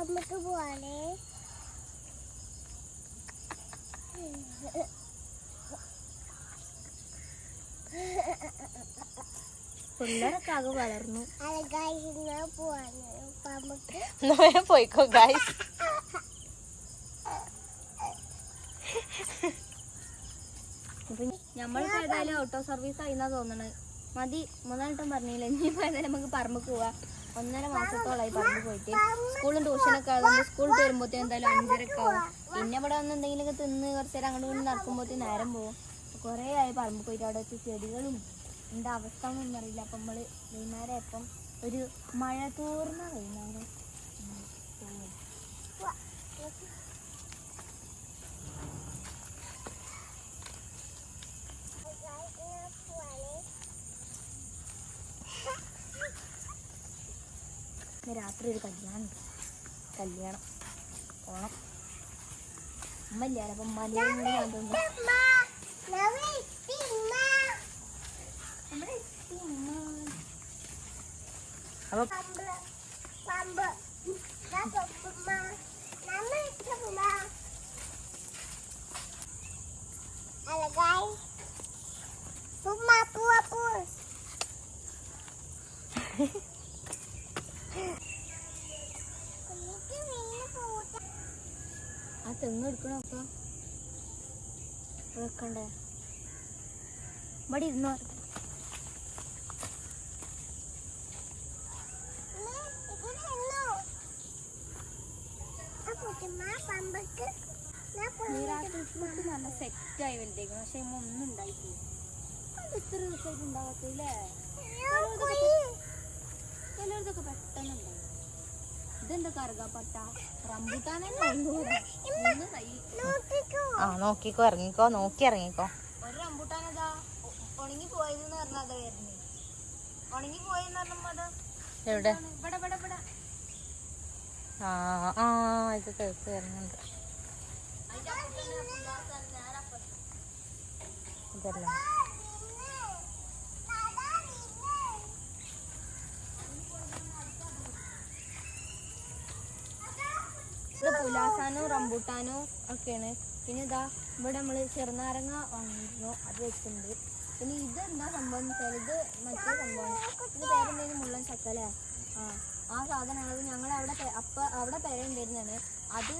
നമുക്ക് പോവാണേ പിള്ളേരൊക്കെ വളർന്നു. പോവാണ് പോയിക്കോ ഗായ്സ് നമ്മളിപ്പോ ഏതായാലും ഓട്ടോ സർവീസ് ആയിന്നാ തോന്നണത് മതി മൂന്നാലും പറഞ്ഞില്ല ഇനി ഏതായാലും നമുക്ക് പറമ്പ് പോവാ. ഒന്നര മാസത്തോളായി പറഞ്ഞു പോയിട്ട്. സ്കൂളും ട്യൂഷനൊക്കെ ആകുമ്പോൾ സ്കൂൾ വരുമ്പോഴത്തേനും എന്തായാലും അഞ്ചരക്ക് ആവും. പിന്നെ ഇവിടെ വന്ന് എന്തെങ്കിലുമൊക്കെ തിന്ന് കുറച്ച് നേരം അങ്ങോട്ട് കൊണ്ട് നടക്കുമ്പോഴത്തേക്കും നേരം പോകും. കുറേ ആയി പറമ്പ് പോയിട്ട് അവിടെ വെച്ച് ചെടികളും എന്താ അവസ്ഥ ഒന്നും അറിയില്ല. അപ്പം നമ്മൾ വൈകുന്നേരം ഇപ്പം ഒരു മഴ തോർന്ന വൈകുന്നേരം. രാത്രി ഒരു കല്യാണം ഉണ്ട്. കല്യാണം. പോണം ഉമ്മ ഇല്ല? അപ്പൊ ഉമ്മാന്റെ കൂടെ ഞാൻ തോന്നുന്നു നമ്മുടെ എത്തി ഉമ്മ. അപ്പൊ അലകായ് ഉമ്മ പൂവ പൂ ആ തെങ്ങ് എടുക്കണോ അപ്പൊ വെക്കണ്ടേ? ഇവിടെ ഇരുന്നോ നല്ല സെറ്റായി വലുതേക്കും പക്ഷെ ഒന്നും ഉണ്ടായിട്ടില്ല. അത് ഇത്ര ദിവസമായിട്ട് ഉണ്ടാകത്തില്ലേ ചിലർക്കൊക്കെ പെട്ടെന്ന് ഉണ്ടാവും. ഇതെന്താ കറുകാപ്പട്ട. ആ നോക്കിക്കോ ഇറങ്ങിക്കോ നോക്കി ഇറങ്ങിക്കോ. ഒരു ഉണങ്ങി പറഞ്ഞാ അതാ ഉണങ്ങി പോയെന്ന് പറഞ്ഞപ്പോ അതാ എവിടെ? ഇവിടെ ഇവിടെ ഇവിടെ. ആ ആ ഇത് കേക്ക് വരുന്നുണ്ട്. ഇതല്ലേ? ഇത് റംബൂട്ടാനോ ഒക്കെയാണ്. പിന്നെ ഇതാ ഇവിടെ നമ്മൾ ചെറുനാരങ്ങ വാങ്ങിയിരുന്നു. അത് വെച്ചിട്ടുണ്ട്. പിന്നെ ഇത് എന്താ സംഭവം. ഇത് മറ്റേ സംഭവമാണ് ഇത് പേരെന്തേലും മുള്ളൻ ചക്കല ആ ആ സാധനമാണ്. ഞങ്ങൾ അവിടെ അപ്പ അവിടെ പേരുണ്ടായിരുന്നാണ് അത്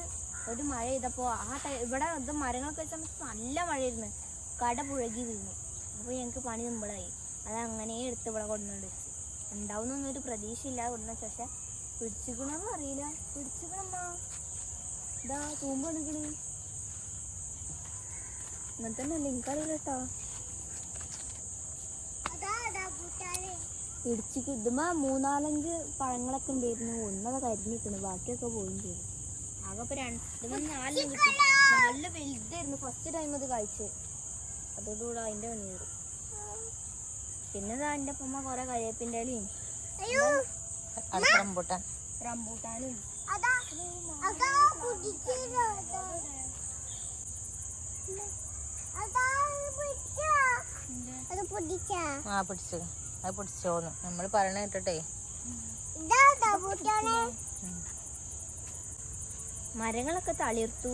ഒരു മഴ ചെയ്തപ്പോ ആ ടൈ ഇവിടെ ഇത് മരങ്ങളൊക്കെ വെച്ചാൽ നല്ല മഴയായിരുന്നു. കട പുഴകി വീണു. അപ്പോൾ ഞങ്ങൾക്ക് പണി മുമ്പിളായി. അത് അങ്ങനെ എടുത്ത് ഇവിടെ കൊണ്ടുവന്നു വെച്ച്. ഉണ്ടാവുന്നൊന്നും ഒരു പ്രതീക്ഷയില്ല കൊണ്ടുവന്ന പക്ഷേ പിടിച്ചിക്കണമെന്ന് അറിയില്ല. പിടിച്ചിക്കണമ്മ ഇതാ തൂമ്പ് എടുക്കണ് അങ്ങനെ തന്നെ അല്ലേ എനിക്കറിയില്ല കേട്ടോ ഇടിച്ചിക്ക് ഇതുമ്മ മൂന്നാലഞ്ച് പഴങ്ങളൊക്കെ ഉണ്ടായിരുന്നു. ഒന്നൊക്കെ കരിഞ്ഞിട്ടുണ്ട് ബാക്കിയൊക്കെ പോയും ചെയ്തു. ആകെ ഇപ്പൊ രണ്ട് കിട്ടി. നല്ല വലുതായിരുന്നു. ഫസ്റ്റ് ടൈം അത് കഴിച്ച്. അതോടുകൂടെ അതിന്റെ പണി കയറി പിന്നെ ദാ എന്റെ അപ്പമ്മ കുറെ അടുത്ത റംബൂട്ടാൻ. റംബൂട്ടാനും. ആ പിടിച്ചു. അത് പിടിച്ചോന്ന് നമ്മൾ പറയണ കേട്ടിട്ടേ. ഇതാ മരങ്ങളൊക്കെ തളിർത്തു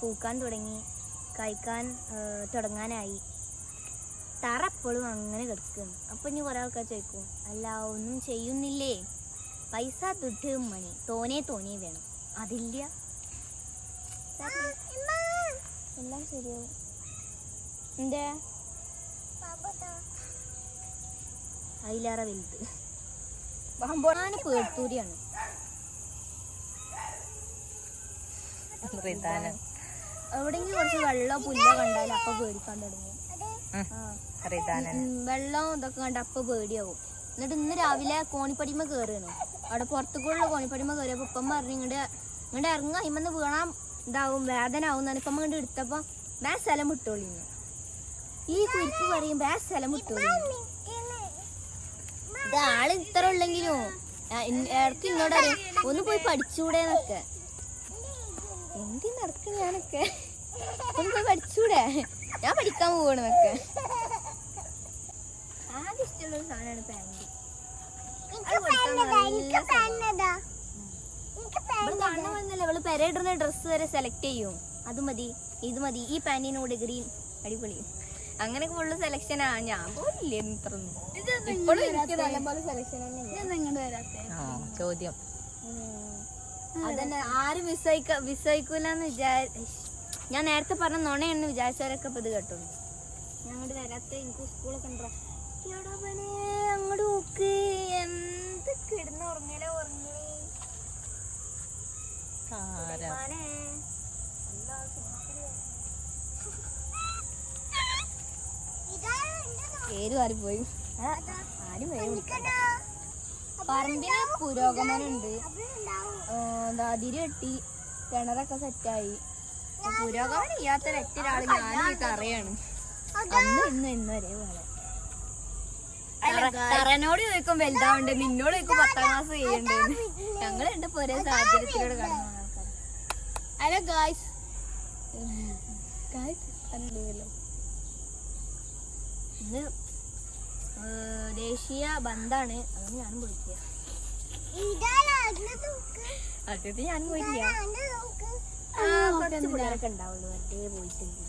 പൂക്കാൻ തുടങ്ങി കഴിക്കാൻ തുടങ്ങാനായി. തറ എപ്പോഴും അങ്ങനെ കിടക്കുന്നു. അപ്പൊ ഇനി കുറെ ആൾക്കാർ ചോദിക്കും അല്ല ഒന്നും ചെയ്യുന്നില്ലേ? പൈസ തുട്ട് മണി. തോനെ തോനെ വേണം. അതില്ല. എല്ലാം ശരിയാവും. എന്തേ? അതിലേറെ വലുത്. ഞാൻ പേട്ടൂരിയാണ് എവിടെങ്കിലും കുറച്ച് വെള്ളം പുല്ലോ കണ്ടാൽ അപ്പൊ പേടിക്കാൻ തുടങ്ങും. വെള്ളം ഇതൊക്കെ കണ്ട അപ്പൊ പേടിയാവും. എന്നിട്ട് ഇന്ന് രാവിലെ കോണിപ്പടിമ കയറിയണു അവിടെ പുറത്തുകൂടെ കോണിപ്പടിമ കയറിയപ്പോൾ ഇപ്പം പറഞ്ഞു ഇങ്ങോട്ട് ഇങ്ങോട്ട് ഇറങ്ങുക ഇമ്മന്ന് വീണാൻ ഇതാവും വേദന ആവും എന്നാണ് ഇപ്പം ഇങ്ങോട്ട് എടുത്തപ്പോ വേ സ്ഥലം വിട്ടോളിന്നു ഈ കുരിപ്പ് പറയും വേ സ്ഥലം വിട്ടോളിന്നു ഇത് ആൾ ഇത്ര ഉള്ളെങ്കിലും ഇടയ്ക്ക് ഇങ്ങോട്ട് അറിയാം ഒന്ന് പോയി പഠിച്ചൂടെ എന്നൊക്കെ എന്തി നടക്കും ഞാനൊക്കെ? ഒന്ന് പോയി പഠിച്ചൂടെ? ഞാൻ പഠിക്കാൻ പോകണെന്നൊക്കെ ആകെ ഇഷ്ടമുള്ള ഒരു സാധനമാണ് പാന്റ്. ഇവൾ പെരയിടുന്ന ഡ്രസ്സ് വരെ സെലക്ട് ചെയ്യും. അത് മതി ഇത് മതി. ഈ പാന്റിനോട് ഗ്രീൻ അടിപൊളി. അങ്ങനെ ഫുള്ള് സെലക്ഷൻ ആ. ഞാൻ പോലില്ല ഇത്രയൊന്നും. ചോദ്യം. അതന്നെ ആരും വിസയിക്ക വിസയിക്കൂലെന്ന് വിചാരി ഞാൻ നേരത്തെ പറഞ്ഞ നുണയെന്ന് വിചാരിച്ചവരൊക്കെ ഇപ്പൊ ഇത് കേട്ടോ ഞാൻ അങ്ങോട്ട് വരാത്ത. എനിക്ക് സ്കൂളൊക്കെ ഉണ്ടോ അങ്ങോട്ട് നോക്ക്. എന്ത് കിടന്ന് ഉറങ്ങലേ ആരാ? മാനേ ഇതാണ് എന്റെ നോക്ക്. പേര് മാറിപ്പോയി. ആരും പേര് വിളിക്കണ്ട. ഇതാ. പറമ്പിന് പുരോഗമനം ഉണ്ട്. അവിടെ ഉണ്ടാവും. എന്താ അതിര് കെട്ടി കിണറൊക്കെ സെറ്റായി. പുരോഗമനം ചെയ്യാത്ത ഒരൊറ്റ ഒരാൾ ഞാനായിട്ട് അറിയാണ് അന്ന് ഇന്ന് ഇന്നുവരെ പോലെ തറനോട് ചോദിക്കും വലുതാവുണ്ട്. നിന്നോട് ചോദിക്കും പത്താം ക്ലാസ് ചെയ്യണ്ട ഞങ്ങൾ രണ്ട് ഒരേ സാഹചര്യത്തിലൂടെ കടന്നു ഹലോ ഗായ്സ് ഗായ്സ് ദേശീയ ബന്ധാണ്. അതാണ് ഞാനും വിളിക്കുക ഇതാണ് ഞാൻ പോയിട്ടില്ല കുറച്ച് പിള്ളേരൊക്കെ ഉണ്ടാവുള്ളൂ. വെറുതെ പോയിട്ടുണ്ട്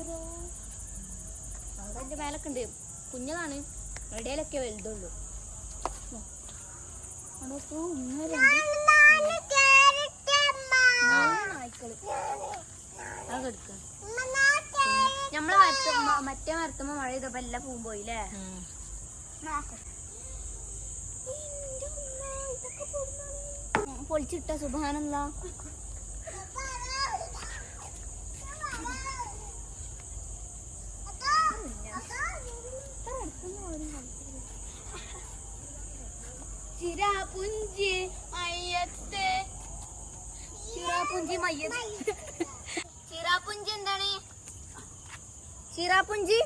അതോ അവിടെ എന്റെ മേലൊക്കെ ഉണ്ട്. കുഞ്ഞതാണ്. ഇടയിലൊക്കെ വലുതുള്ളൂ. നമ്മളെ മറ്റേ മരത്തുമ്മ മഴ ചെയ്തപ്പോ എല്ലാം പൂവും പോയില്ലേ. പൊളിച്ചിട്ട സുബാനല്ല ചിരാപുഞ്ചി മയ്യത്തെ. ചിരാപുഞ്ചി മയ്യത്ത്. ചിറാപുഞ്ചി എന്താണ്? ചിറാപുഞ്ചി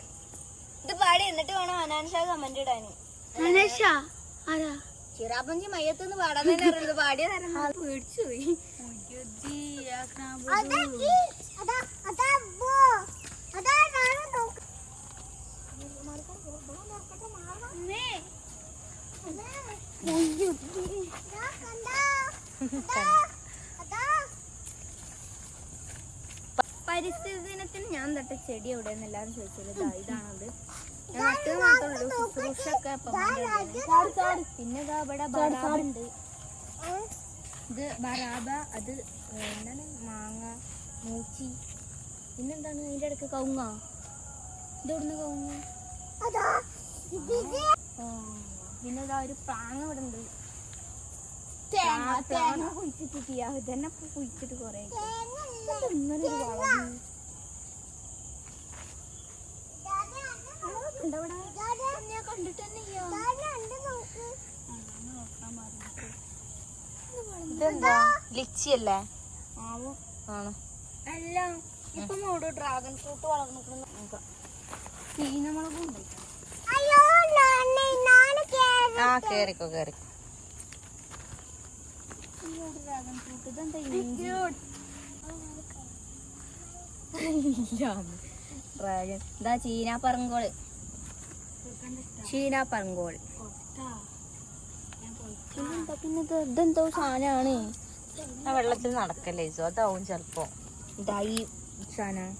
ഇത് പാടി എന്നിട്ട് വേണം അനാൻഷ കമന്റ് ഇടാന് ചിറാപുഞ്ചി മയ്യത്ത് എന്ന് പാടാൻ തന്നെ അറിയുന്നത് പാടിയ തരണം പേടിച്ചു പോയി. അതാ അതാ, അതാ ബോ. അതാ നാല് നോക്ക്. അതാ കണ്ടോ? അതാ, അതാ. പരിസ്ഥിതി ദിനത്തിന് ഞാൻ തട്ട ചെടി എവിടെയെന്ന് എല്ലാവരും ചോദിച്ചത്. ഇതാ ഇതാണത്. നട്ടത് മാത്രമേ ഉള്ളൂ. ശുശ്രൂഷൊക്കെ. പിന്നെ ഇവിടെ ബറാബ ഉണ്ട്. ഇത് ബറാബ അത് എന്താണ്? മാങ്ങ മൂച്ചി. പിന്നെന്താണ് അതിന്റെ ഇടയ്ക്ക് കവുങ്ങ? ഇതെവിടുന്ന് കവുങ്ങ? ആ, പിന്നെ ഇതാ ഒരു പ്രാങ് ഇവിടെ ഉണ്ട് തേങ്ങ, ആ, പ്രാങ്ങ കുഴിച്ചിട്ടിട്ടില്ല ഇതന്നെ കുഴിച്ചിട്ട് കൊറേ ഒരു വളം ഇതെന്താ? അല്ലേ ആവോ. അല്ല ഇപ്പൊ നോട് ഡ്രാഗൺ ഫ്രൂട്ട് വളർന്നു ചീനമുളകും ഉണ്ട്. അയ്യോ നാണി നാല് കേറി ആ കേറിക്കോ കേറിക്കോ. ഡ്രാഗൺ. ഇതാ ചീന പറങ്കോൾ ചീന പറങ്കോൾ പിന്നെന്താ പിന്നെ ഇത് ഇതെന്തോ സാധനമാണ് ആ വെള്ളത്തിൽ നടക്കല്ലേ ഇസോ? അതാവും ചെലപ്പോ. ഇതാ ഈ സാധനം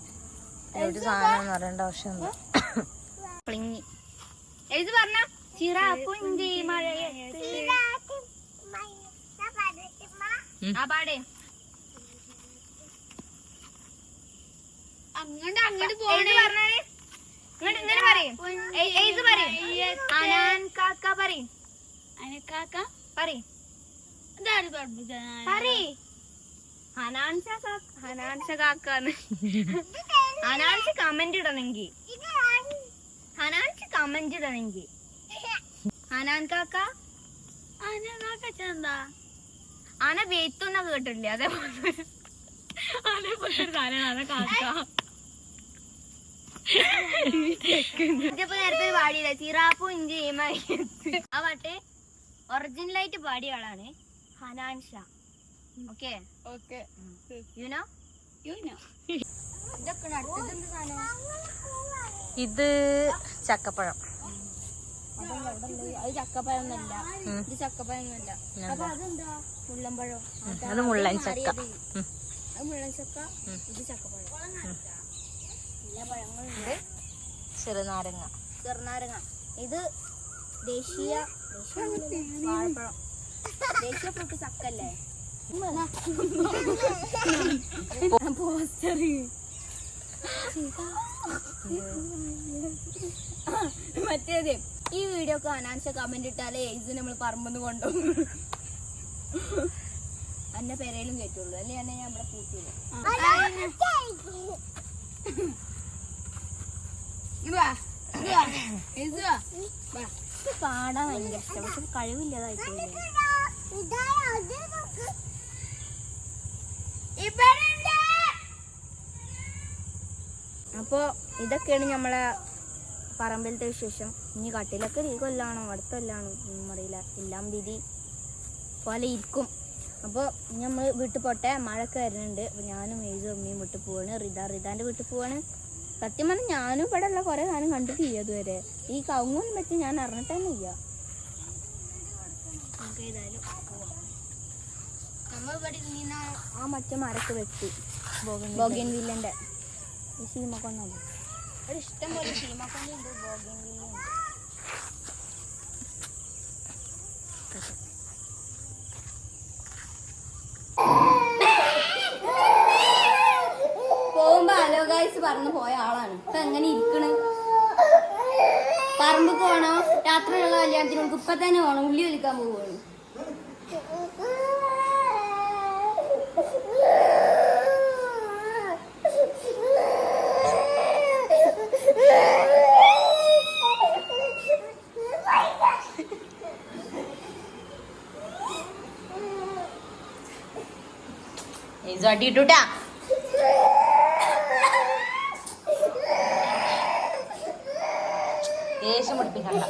ഒരു സാധനം എന്ന് പറയേണ്ട ആവശ്യമൊന്നും പ്ലിങ്ങി. എഴുതി പറഞ്ഞ. ചിറാപ്പുഞ്ചി മഴയത്ത്. ആ പാടേ അങ്ങോട്ട് അങ്ങോട്ട് പോണേ. പറഞ്ഞാൽ ഇങ്ങോട്ട് ഇങ്ങനെ പറയും. പറയും. അനാൻ കാക്ക പറയും. അനക്കാക്ക പറയും. ഹനാൻഷ കാക്ക ഹനാൻഷ കാക്കാന്ന്. ഹനാൻഷ കമന്റ് ഇടണെങ്കി. ഹനാൻഷ കമന്റ് ഇടണെങ്കി. ഹനാൻ കാക്ക? ആന വേത്തുന്ന കേട്ടിട്ടില്ലേ? അതേപോലെ. കാക്ക. ഇതിപ്പോ നേരത്തെ പാടിയില്ല ചിറാപ്പു ഇഞ്ചി മയ്യത്ത് ആ പാട്ട് ഒറിജിനൽ ആയിട്ട് പാടിയ ആളാണ് Hanan Shah. Okay okay you know ഇതൊക്കെ അടുത്തത് ഇത് ചക്കപ്പഴം. അത് ചക്കപ്പഴമൊന്നല്ല ഇത് അപ്പൊ അതെന്താ? മുള്ളമ്പഴം അതാ അത് മുള്ളൻ ചക്ക. അത് മുള്ളൻ ചക്ക ഇത് ചക്കപ്പഴം. എല്ലാ പഴങ്ങളുണ്ട്. ചെറുനാരങ്ങ. ചെറുനാരങ്ങ. ഇത് ദേശീയ വാഴപ്പഴം. ദേശീയ ഫ്രൂട്ട് ചക്കല്ലേ? പോസ്റ്റർ മറ്റേത് ഈ വീഡിയോ ഒക്കെ അനാൻഷ കമന്റ് ഇട്ടാലേ ഇത് നമ്മൾ പറമ്പെന്ന് കൊണ്ടുപോകും. അന്നെ പെരയിലും കേറ്റുള്ളൂ. അല്ലേ അന്നെ ഞാൻ ഇവിടെ പൂട്ടിയില്ല പാടാൻ ഭയങ്കര ഇഷ്ടം. പക്ഷെ കഴിവില്ലാതായിട്ട് അപ്പോ ഇതൊക്കെയാണ് നമ്മളെ പറമ്പിലത്തെ വിശേഷം. ഇനി കട്ടിലൊക്കെ ഈ കൊല്ലാണോ? അടുത്ത കൊല്ലാണോ ഒന്നും അറിയില്ല. എല്ലാം വിധി പോലെ ഇരിക്കും. അപ്പോൾ നമ്മൾ വീട്ടിൽ പോട്ടെ? മഴയൊക്കെ വരുന്നുണ്ട്. അപ്പോൾ ഞാനും ഏജും അമ്മയും വീട്ടിൽ പോവാണ്. റിത റിതാന്റെ വീട്ടിൽ പോവാണ്. സത്യം പറഞ്ഞാൽ ഞാനും ഇവിടെ ഉള്ള കുറേ സാധനം കണ്ടിട്ട് ചെയ്യും അതുവരെ ഈ കവുങ്ങൊന്നും പറ്റി ഞാൻ നമ്മൾ ഇവിടെ നിന്ന് ആ മറ്റേ മരക്ക് വെട്ടി. ബോഗിൻ വില്ലന്റെ ഈ സീമക്കൊന്നുണ്ട് ഇവിടെ ഇഷ്ടം പോലെ സീമക്കൊന്നുണ്ട് ബോഗൻ വില്ലുണ്ട് പോകുമ്പോ ഹലോ ഗൈസ് പറഞ്ഞു പോയ ആളാണ്. ഇപ്പൊ എങ്ങനെ ഇരിക്കണ്? പറമ്പ് പോണോ? രാത്രിയുള്ള കല്യാണത്തിന് ഇപ്പൊ തന്നെ പോണം? ഉള്ളി ഒലിക്കാൻ പോവാണ് ഇട്ടൂട്ടാ ദേഷ്യം പഠിപ്പിക്കണ്ട